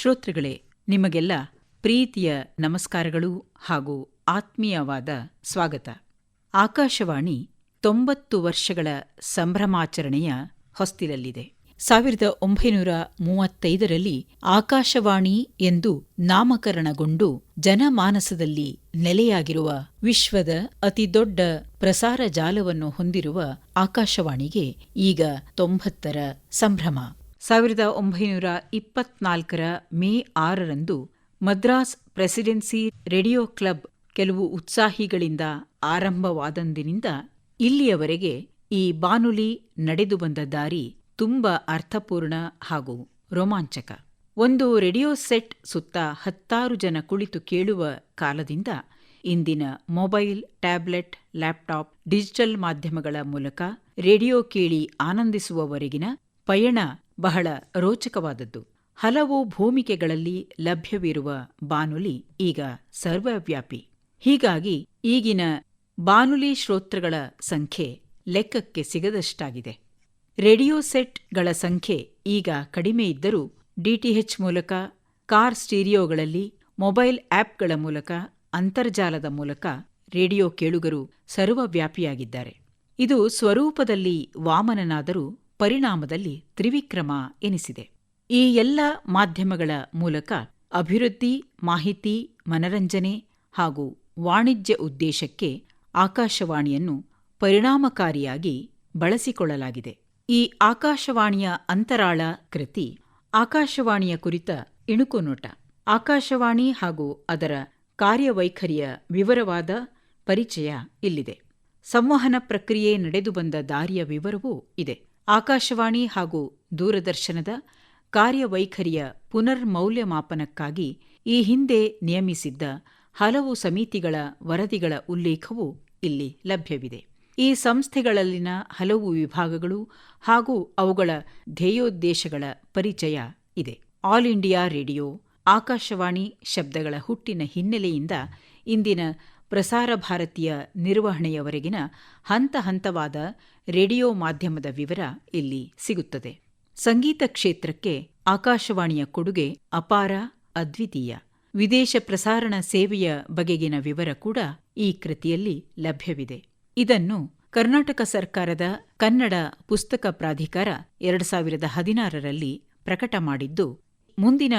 ಶ್ರೋತೃಗಳೇ, ನಿಮಗೆಲ್ಲ ಪ್ರೀತಿಯ ನಮಸ್ಕಾರಗಳು ಹಾಗೂ ಆತ್ಮೀಯವಾದ ಸ್ವಾಗತ. ಆಕಾಶವಾಣಿ ತೊಂಬತ್ತು ವರ್ಷಗಳ ಸಂಭ್ರಮಾಚರಣೆಯ ಹೊಸ್ತಿಲಲ್ಲಿದೆ. ಸಾವಿರದ ಒಂಬೈನೂರ ಮೂವತ್ತೈದರಲ್ಲಿ ಆಕಾಶವಾಣಿ ಎಂದು ನಾಮಕರಣಗೊಂಡು ಜನಮಾನಸದಲ್ಲಿ ನೆಲೆಯಾಗಿರುವ ವಿಶ್ವದ ಅತಿದೊಡ್ಡ ಪ್ರಸಾರ ಜಾಲವನ್ನು ಹೊಂದಿರುವ ಆಕಾಶವಾಣಿಗೆ ಈಗ ತೊಂಬತ್ತರ ಸಂಭ್ರಮ. ಸಾವಿರದ ಒಂಬೈನೂರ ಇಪ್ಪತ್ನಾಲ್ಕರ ಮೇ ಆರರಂದು ಮದ್ರಾಸ್ ಪ್ರೆಸಿಡೆನ್ಸಿ ರೇಡಿಯೋ ಕ್ಲಬ್ ಕೆಲವು ಉತ್ಸಾಹಿಗಳಿಂದ ಆರಂಭವಾದಂದಿನಿಂದ ಇಲ್ಲಿಯವರೆಗೆ ಈ ಬಾನುಲಿ ನಡೆದು ಬಂದ ದಾರಿ ತುಂಬ ಅರ್ಥಪೂರ್ಣ ಹಾಗೂ ರೋಮಾಂಚಕ. ಒಂದು ರೇಡಿಯೋ ಸೆಟ್ ಸುತ್ತ ಹತ್ತಾರು ಜನ ಕುಳಿತು ಕೇಳುವ ಕಾಲದಿಂದ ಇಂದಿನ ಮೊಬೈಲ್, ಟ್ಯಾಬ್ಲೆಟ್, ಲ್ಯಾಪ್ಟಾಪ್, ಡಿಜಿಟಲ್ ಮಾಧ್ಯಮಗಳ ಮೂಲಕ ರೇಡಿಯೋ ಕೇಳಿ ಆನಂದಿಸುವವರೆಗಿನ ಪಯಣ ಬಹಳ ರೋಚಕವಾದದ್ದು. ಹಲವು ಭೂಮಿಕೆಗಳಲ್ಲಿ ಲಭ್ಯವಿರುವ ಬಾನುಲಿ ಈಗ ಸರ್ವವ್ಯಾಪಿ. ಹೀಗಾಗಿ ಈಗಿನ ಬಾನುಲಿ ಶ್ರೋತೃಗಳ ಸಂಖ್ಯೆ ಲೆಕ್ಕಕ್ಕೆ ಸಿಗದಷ್ಟಾಗಿದೆ. ರೇಡಿಯೋ ಸೆಟ್ಗಳ ಸಂಖ್ಯೆ ಈಗ ಕಡಿಮೆ ಇದ್ದರೂ ಡಿಟಿಎಚ್ ಮೂಲಕ, ಕಾರ್ ಸ್ಟೀರಿಯೋಗಳಲ್ಲಿ, ಮೊಬೈಲ್ ಆಪ್ಗಳ ಮೂಲಕ, ಅಂತರ್ಜಾಲದ ಮೂಲಕ ರೇಡಿಯೋ ಕೇಳುಗರು ಸರ್ವವ್ಯಾಪಿಯಾಗಿದ್ದಾರೆ. ಇದು ಸ್ವರೂಪದಲ್ಲಿ ವಾಮನನಾದರೂ ಪರಿಣಾಮದಲ್ಲಿ ತ್ರಿವಿಕ್ರಮ ಎನಿಸಿದೆ. ಈ ಎಲ್ಲ ಮಾಧ್ಯಮಗಳ ಮೂಲಕ ಅಭಿವೃದ್ಧಿ, ಮಾಹಿತಿ, ಮನರಂಜನೆ ಹಾಗೂ ವಾಣಿಜ್ಯ ಉದ್ದೇಶಕ್ಕೆ ಆಕಾಶವಾಣಿಯನ್ನು ಪರಿಣಾಮಕಾರಿಯಾಗಿ ಬಳಸಿಕೊಳ್ಳಲಾಗಿದೆ. ಈ ಆಕಾಶವಾಣಿಯ ಅಂತರಾಳ ಕೃತಿ ಆಕಾಶವಾಣಿಯ ಕುರಿತ ಇಣುಕುನೋಟ ಆಕಾಶವಾಣಿ ಹಾಗೂ ಅದರ ಕಾರ್ಯವೈಖರಿಯ ವಿವರವಾದ ಪರಿಚಯ ಇಲ್ಲಿದೆ. ಸಂವಹನ ಪ್ರಕ್ರಿಯೆ ನಡೆದು ಬಂದ ದಾರಿಯ ವಿವರವೂ ಇದೆ. ಆಕಾಶವಾಣಿ ಹಾಗೂ ದೂರದರ್ಶನದ ಕಾರ್ಯವೈಖರಿಯ ಪುನರ್ ಮೌಲ್ಯಮಾಪನಕ್ಕಾಗಿ ಈ ಹಿಂದೆ ನಿಯಮಿಸಿದ್ದ ಹಲವು ಸಮಿತಿಗಳ ವರದಿಗಳ ಉಲ್ಲೇಖವು ಇಲ್ಲಿ ಲಭ್ಯವಿದೆ. ಈ ಸಂಸ್ಥೆಗಳಲ್ಲಿನ ಹಲವು ವಿಭಾಗಗಳು ಹಾಗೂ ಅವುಗಳ ಧ್ಯೇಯೋದ್ದೇಶಗಳ ಪರಿಚಯ ಇದೆ. ಆಲ್ ಇಂಡಿಯಾ ರೇಡಿಯೋ, ಆಕಾಶವಾಣಿ ಶಬ್ದಗಳ ಹುಟ್ಟಿನ ಹಿನ್ನೆಲೆಯಿಂದ ಇಂದಿನ ಪ್ರಸಾರ ಭಾರತೀಯ ನಿರ್ವಹಣೆಯವರೆಗಿನ ಹಂತ ಹಂತವಾದ ರೇಡಿಯೋ ಮಾಧ್ಯಮದ ವಿವರ ಇಲ್ಲಿ ಸಿಗುತ್ತದೆ. ಸಂಗೀತ ಕ್ಷೇತ್ರಕ್ಕೆ ಆಕಾಶವಾಣಿಯ ಕೊಡುಗೆ ಅಪಾರ, ಅದ್ವಿತೀಯ. ವಿದೇಶ ಪ್ರಸಾರಣ ಸೇವೆಯ ಬಗೆಗಿನ ವಿವರ ಕೂಡ ಈ ಕೃತಿಯಲ್ಲಿ ಲಭ್ಯವಿದೆ. ಇದನ್ನು ಕರ್ನಾಟಕ ಸರ್ಕಾರದ ಕನ್ನಡ ಪುಸ್ತಕ ಪ್ರಾಧಿಕಾರ ಎರಡು ಸಾವಿರದ ಹದಿನಾರರಲ್ಲಿ ಪ್ರಕಟ ಮಾಡಿದ್ದು, ಮುಂದಿನ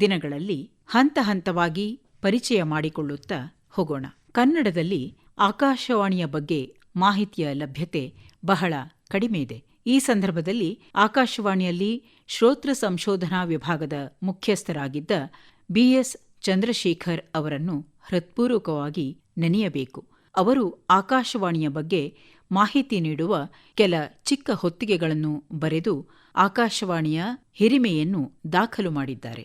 ದಿನಗಳಲ್ಲಿ ಹಂತ ಹಂತವಾಗಿ ಪರಿಚಯ ಮಾಡಿಕೊಳ್ಳುತ್ತಾ ಹೋಗೋಣ. ಕನ್ನಡದಲ್ಲಿ ಆಕಾಶವಾಣಿಯ ಬಗ್ಗೆ ಮಾಹಿತಿಯ ಲಭ್ಯತೆ ಬಹಳ ಕಡಿಮೆ ಇದೆ. ಈ ಸಂದರ್ಭದಲ್ಲಿ ಆಕಾಶವಾಣಿಯಲ್ಲಿ ಶ್ರೋತೃ ಸಂಶೋಧನಾ ವಿಭಾಗದ ಮುಖ್ಯಸ್ಥರಾಗಿದ್ದ ಬಿಎಸ್ ಚಂದ್ರಶೇಖರ್ ಅವರನ್ನು ಹೃತ್ಪೂರ್ವಕವಾಗಿ ನೆನೆಯಬೇಕು. ಅವರು ಆಕಾಶವಾಣಿಯ ಬಗ್ಗೆ ಮಾಹಿತಿ ನೀಡುವ ಕೆಲ ಚಿಕ್ಕ ಹೊತ್ತಿಗೆಗಳನ್ನು ಬರೆದು ಆಕಾಶವಾಣಿಯ ಹಿರಿಮೆಯನ್ನು ದಾಖಲು ಮಾಡಿದ್ದಾರೆ.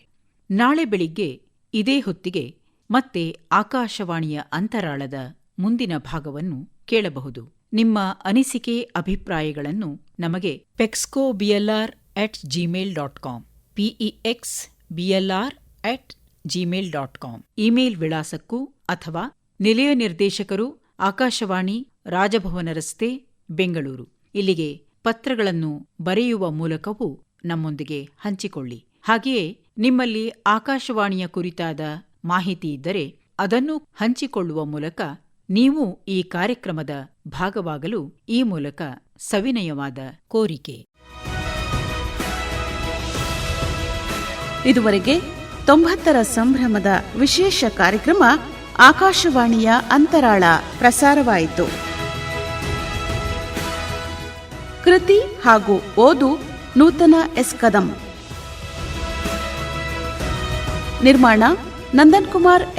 ನಾಳೆ ಬೆಳಿಗ್ಗೆ ಇದೇ ಹೊತ್ತಿಗೆ ಮತ್ತೆ ಆಕಾಶವಾಣಿಯ ಅಂತರಾಳದ ಮುಂದಿನ ಭಾಗವನ್ನು ಕೇಳಬಹುದು. ನಿಮ್ಮ ಅನಿಸಿಕೆ, ಅಭಿಪ್ರಾಯಗಳನ್ನು ನಮಗೆ ಪೆಕ್ಸ್ಕೋ BLR at Gmail dot com PEX BLR at Gmail dot com email ವಿಳಾಸಕ್ಕೂ ಅಥವಾ ನಿಲಯ ನಿರ್ದೇಶಕರು ಆಕಾಶವಾಣಿ, ರಾಜಭವನ ರಸ್ತೆ, ಬೆಂಗಳೂರು. ಇಲ್ಲಿಗೆ ಪತ್ರಗಳನ್ನು ಬರೆಯುವ ಮೂಲಕವೂ ನಮ್ಮೊಂದಿಗೆ ಹಂಚಿಕೊಳ್ಳಿ. ಹಾಗೆಯೇ ನಿಮ್ಮಲ್ಲಿ ಆಕಾಶವಾಣಿಯ ಕುರಿತಾದ ಮಾಹಿತಿ ಇದ್ದರೆ ಅದನ್ನು ಹಂಚಿಕೊಳ್ಳುವ ಮೂಲಕ ನೀವು ಈ ಕಾರ್ಯಕ್ರಮದ ಭಾಗವಾಗಲು ಈ ಮೂಲಕ ಸವಿನಯವಾದ ಕೋರಿಕೆ. ಇದುವರೆಗೆ ತೊಂಬತ್ತರ ಸಂಭ್ರಮದ ವಿಶೇಷ ಕಾರ್ಯಕ್ರಮ ಆಕಾಶವಾಣಿಯ ಅಂತರಾಳ ಪ್ರಸಾರವಾಯಿತು. ಕೃತಿ ಹಾಗೂ ಓದು ನೂತನ ಎಸ್ ಕದಂ. ನಿರ್ಮಾಣ ನಂದನ್ ಕುಮಾರ್